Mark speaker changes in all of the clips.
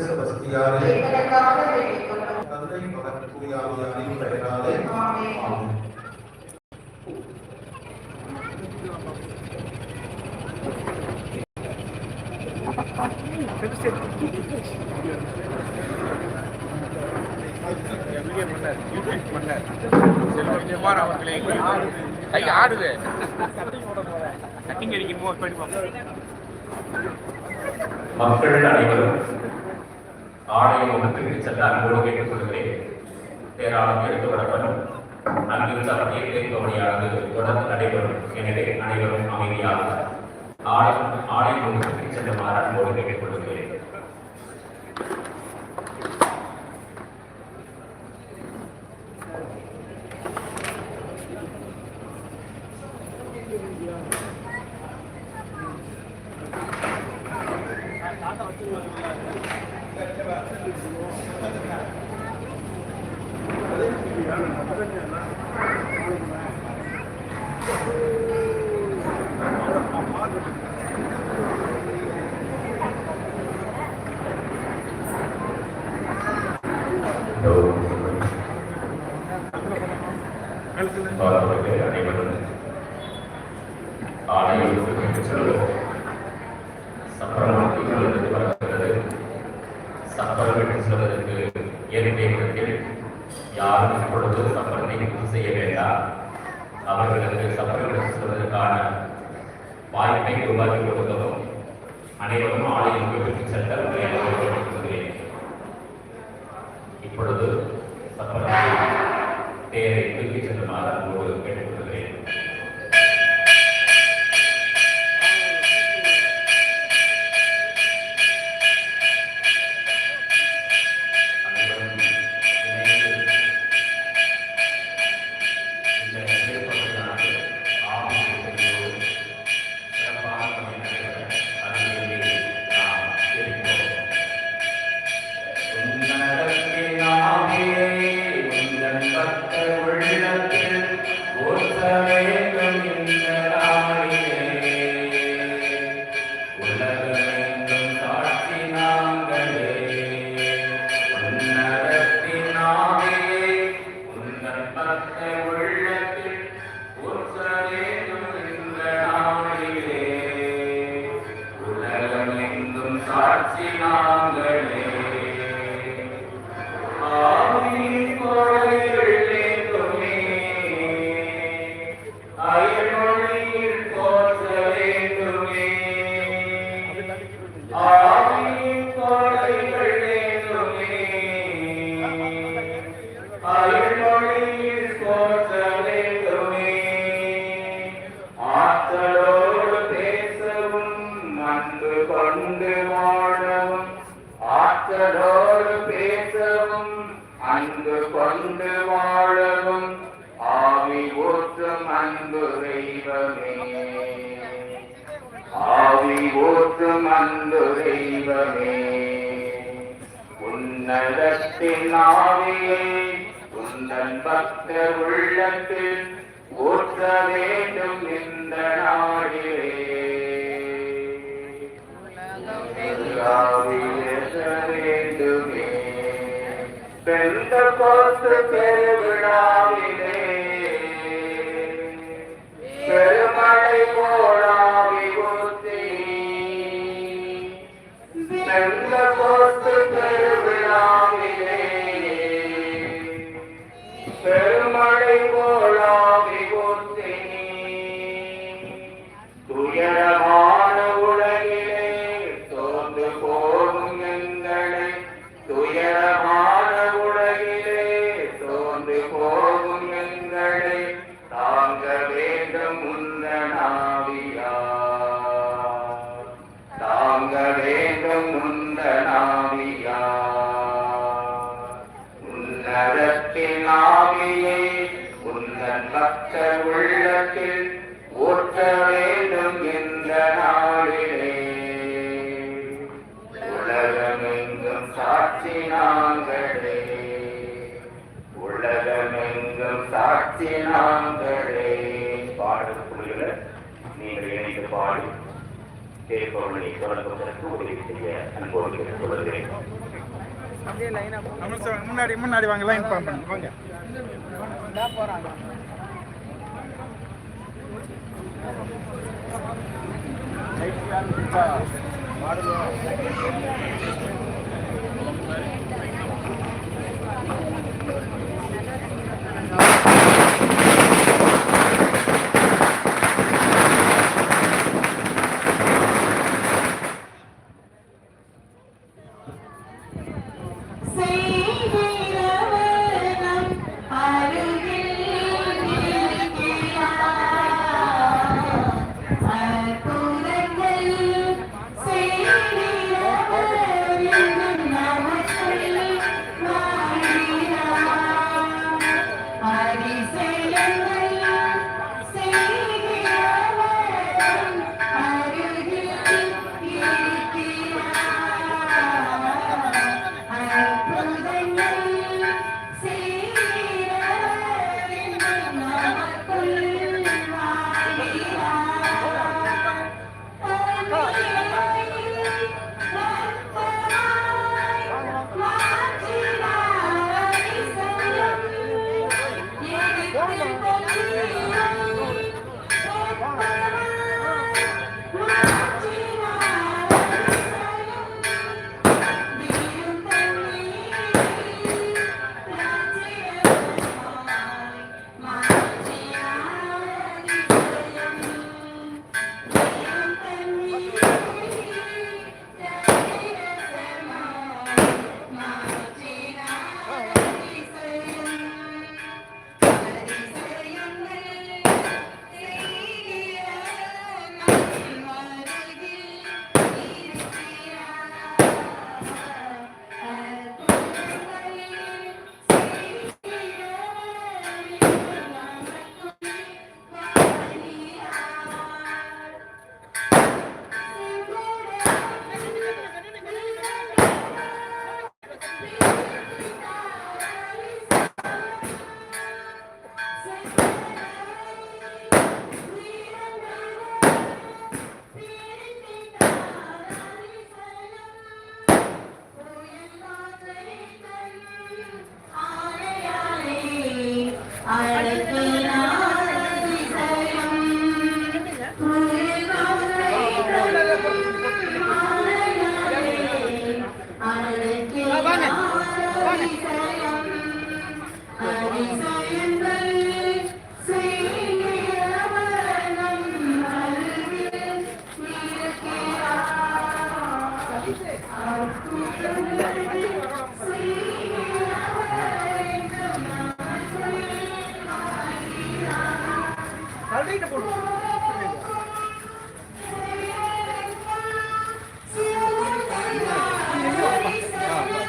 Speaker 1: செபஸ்தியாரே
Speaker 2: எங்களுக்காக வேண்டிக் கொள்ளும்
Speaker 1: எங்கள் தந்தை மகன் தூயாவியாரின் பெயராலே
Speaker 3: அவர்களை கை ஆடுது
Speaker 4: மக்கள் அனைவரும் ஆணைய முகத்துக்கு செல்ல அன்போடு கேட்டுக் கொள்கிறேன் பேராளம் எடுத்து வரப்படும். அங்கிருந்த வகையை கவனியானது தொடர்ந்து நடைபெறும். எனவே அனைவரும் அமைதியாக ஆலயம் ஆலய முகத்துக்கு செல்லுமாறு அன்போடு கேட்டுக் கொள்கிறேன் அவர்களுக்கு அனைவரும் ஆலயத்திற்கு செல்வோம் சப்பரமாக்கி கொள்வதற்கு வருகிறது சப்பரம் சொல்வதற்கு செல்வதற்கு யாரும் இப்பொழுது சப்பரத்தை பூர்த்தி செய்ய வேண்டாம். அவர்களுக்கு சப்பரம் சொல்வதற்கான வாய்ப்பை உருவாக்கி கொடுக்கவும் அனைவரும் ஆலயத்திற்கு செல்ல கேட்டுக்கொள்கிறேன் இப்பொழுது சப்பரத்தை தேவை தூக்கி செல்லுமாறு அன்போடு கேட்டுக்கொள்கிறேன் அன்பு தெய்வமே உன்னதத்தின் ஆவியே தன் பக்த உள்ளத்தில் ஊற்ற வேண்டும் இந்த நாடிலே வேண்டுமே பெருந்த போத்து பெருவிழாவே. உள்ளத்தில் ஊற்ற வேண்டும் இந்த நாளிலே. உலகமெங்கும் சாட்சி நாங்களே. உலகமெங்கும் சாட்சி நாங்களே. பாடல் புலிகளை நீங்கள் இணைந்து பாடி கேட்பவர்களை தொடர்பதற்கு உதவி செய்ய அன்போடு கொள்கிறேன்.
Speaker 5: முன்னாடி முன்னாடி வாங்க லைன்
Speaker 2: లైట్ ఫ్యాన్ ఇంకా వాడలో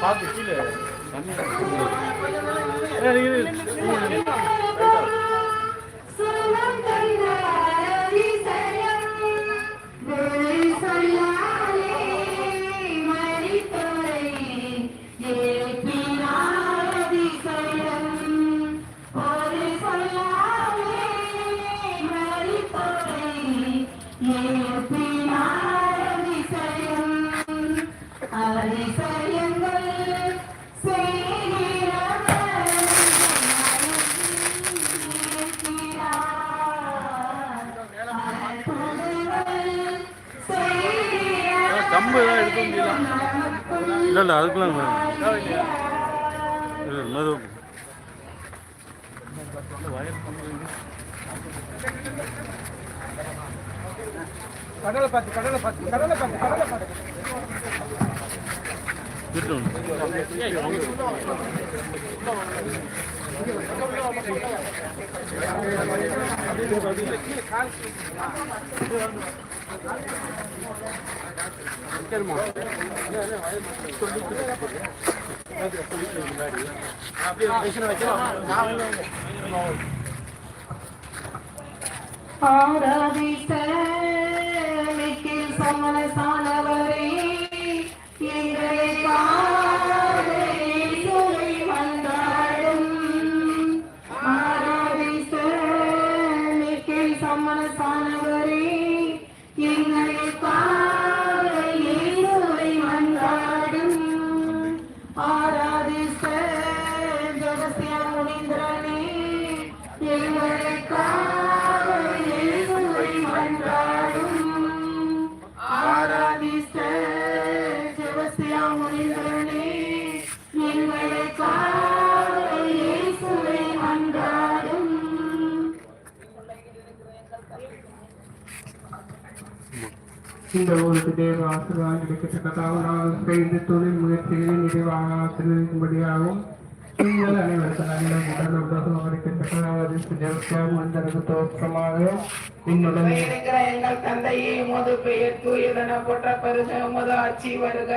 Speaker 5: பார்த்து கீழே தண்ணி கம்பு தான் எடுக்க முடியல. இல்லை இல்லை அதுக்கெல்லாம் இல்லை மது
Speaker 3: கடலை பார்த்து கடலை பார்த்து கடலை பார்த்து கடலை பார்த்து
Speaker 5: இருக்கணும்
Speaker 2: ஆராதித்தமிக்கில் சமணசானவரே எங்களுக்காக
Speaker 3: இந்த ஊருக்கு தேவ ஆசீர்வாதம் கிடைக்கத்தக்கதாக நாங்கள் செய்த தொழில் முயற்சிகளை நிறைவாக ஆசீர்வதிக்கும்படியாகவும் நீங்கள் அனைவருக்கும் நல்ல உடல் உலகம் கிடைக்கத்தக்கதாக மனிதருக்கு தோற்றமாக என்னுடைய
Speaker 6: இருக்கிற எங்கள் தந்தையே உமது பெயர் தூயதன போற்ற பெருக உமது ஆட்சி வருக.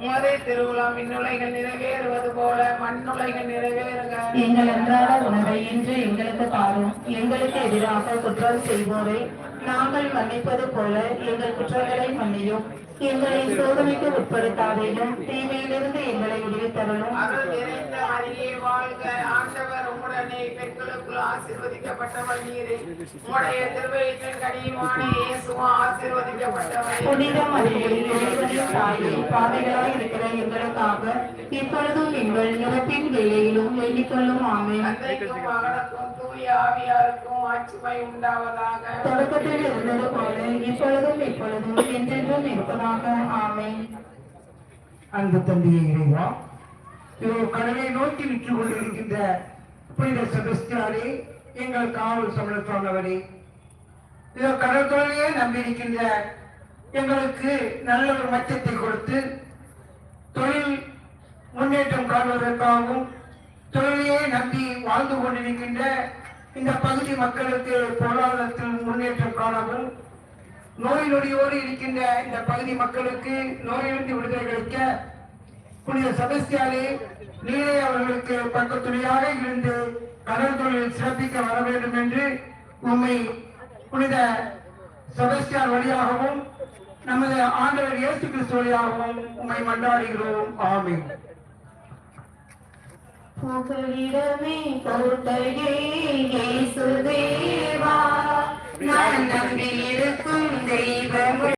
Speaker 6: உமது திருவிழா மின்னுலைகள் நிறைவேறுவது போல மண்ணுலைகள் நிறைவேறுக.
Speaker 2: எங்கள் அன்றாட உணவை இன்று எங்களுக்கு தாரும். எங்களுக்கு எதிராக குற்றம் செய்வோரை நாங்கள் மன்னிப்பது போல எங்கள் குற்றங்களை மன்னியும். எங்களை சோதனைக்கு உட்படுத்தாதேயும் தீமையிலிருந்து எங்களை விடுவித்தரலும்
Speaker 6: அருள் நிறைந்த மரியே வாழ்க ஆண்டவர் உம்முடனே பெண்களுக்குள் ஆசீர்வதிக்கப்பட்டவர் நீரே உம்முடைய திருவயிற்றின் கனியுமான இயேசுவா ஆசீர்வதிக்கப்பட்டவர்
Speaker 2: புனித மரியே இறைவனின் தாயே பாதைகளாய் இருக்கிற எங்களுக்காக இப்பொழுதும் எங்கள் இறப்பின் வேலையிலும் வேண்டிக்கொள்ளும் ஆமே
Speaker 6: தந்தைக்கும் மகனுக்கும் தூய ஆவியாருக்கும் ஆட்சிமை உண்டாவதாக.
Speaker 2: தொடக்கத்தில் இருந்தது போல இப்பொழுதும் இப்பொழுதும் என்றென்றும் இருப்பதாக. ஆமை
Speaker 3: அன்பு தந்தையை இறைவா இதோ கடலை நோக்கி விற்று கொண்டிருக்கின்ற புனித செபஸ்தியாரே எங்கள் காவல் சமணர் சொன்னவரே இதோ கடல் தொழிலையே நம்பியிருக்கின்ற எங்களுக்கு நல்ல ஒரு மச்சத்தை கொடுத்து தொழில் முன்னேற்றம் காண்பதற்காகவும் தொழிலையே நம்பி வாழ்ந்து கொண்டிருக்கின்ற இந்த பகுதி மக்களுக்கு பொருளாதாரத்தில் முன்னேற்றம் காணவும். நோய் நொடியோடு இருக்கின்ற இந்த பகுதி மக்களுக்கு நோயிலிருந்து விடுதலை கிடைக்க புனித சபஸ்தியாரே நீரே அவர்களுக்கு பக்கத்துணையாக இருந்து கடல் தொழில் சிறப்பிக்க வர வேண்டும் என்று உம்மை புனித சபஸ்தியார் வழியாகவும் நமது ஆண்டவர் இயேசு கிறிஸ்து வழியாகவும் உம்மை மன்றாடுகிறோம். ஆமென்.
Speaker 2: புகழிடமே கோட்டையே சுதேவா நான் நம்பியிருக்கும் தெய்வம்.